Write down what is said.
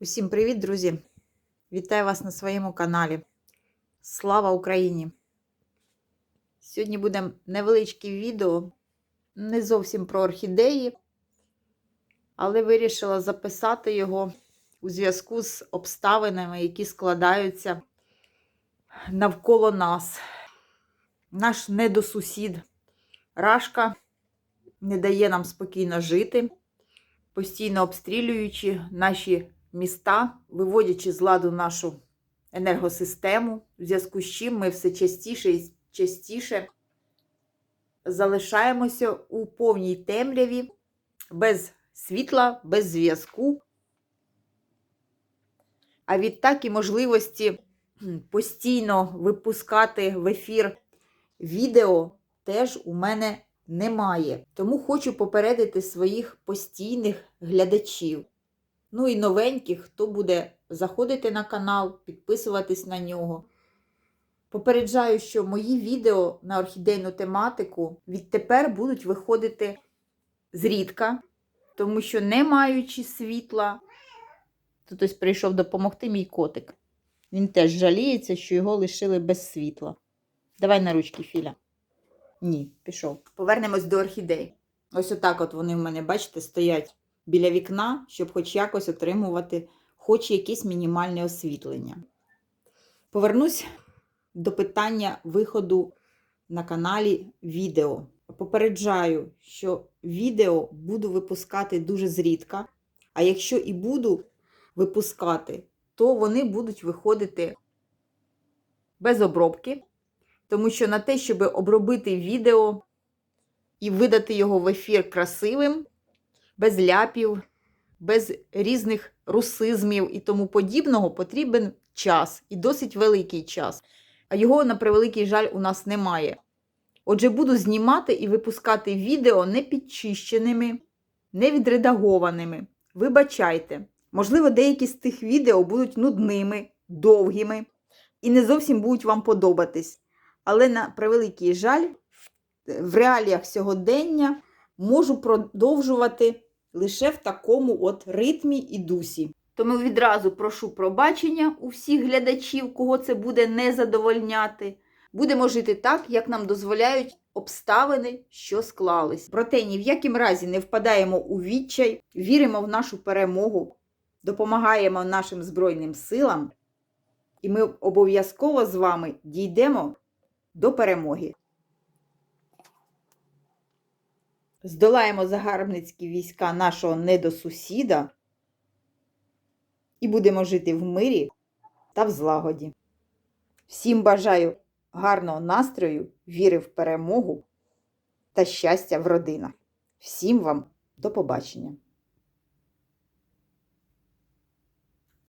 Усім привіт, друзі! Вітаю вас на своєму каналі. Слава Україні! Сьогодні буде невеличке відео, не зовсім про орхідеї, але вирішила записати його у зв'язку з обставинами, які складаються навколо нас. Наш недосусід Рашка не дає нам спокійно жити, постійно обстрілюючи наші міста, виводячи з ладу нашу енергосистему, в зв'язку з чим ми все частіше і частіше залишаємося у повній темряві, без світла, без зв'язку. А відтак і можливості постійно випускати в ефір відео теж у мене немає. Тому хочу попередити своїх постійних глядачів. Ну і новеньких, хто буде заходити на канал, підписуватись на нього. Попереджаю, що мої відео на орхідейну тематику відтепер будуть виходити зрідка, тому що не маючи світла, тут ось прийшов допомогти мій котик. Він теж жаліється, що його лишили без світла. Давай на ручки, Філя. Ні, пішов. Повернемось до орхідей. Ось отак от вони в мене, бачите, стоять біля вікна, щоб хоч якось отримувати хоч якесь мінімальне освітлення. Повернусь до питання виходу на каналі відео. Попереджаю, що відео буду випускати дуже зрідка, а якщо і буду випускати, то вони будуть виходити без обробки, тому що на те, щоб обробити відео і видати його в ефір красивим, без ляпів, без різних русизмів і тому подібного, потрібен час і досить великий час. А його, на превеликий жаль, у нас немає. Отже, буду знімати і випускати відео не підчищеними, не відредагованими. Вибачайте, можливо, деякі з тих відео будуть нудними, довгими і не зовсім будуть вам подобатись. Але на превеликий жаль, в реаліях сьогодення можу продовжувати лише в такому от ритмі і дусі. Тому відразу прошу пробачення у всіх глядачів, кого це буде не задовольняти. Будемо жити так, як нам дозволяють обставини, що склались. Проте ні в яким разі не впадаємо у відчай, віримо в нашу перемогу, допомагаємо нашим Збройним силам, і ми обов'язково з вами дійдемо до перемоги. Здолаємо загарбницькі війська нашого недосусіда і будемо жити в мирі та в злагоді. Всім бажаю гарного настрою, віри в перемогу та щастя в родинах. Всім вам до побачення!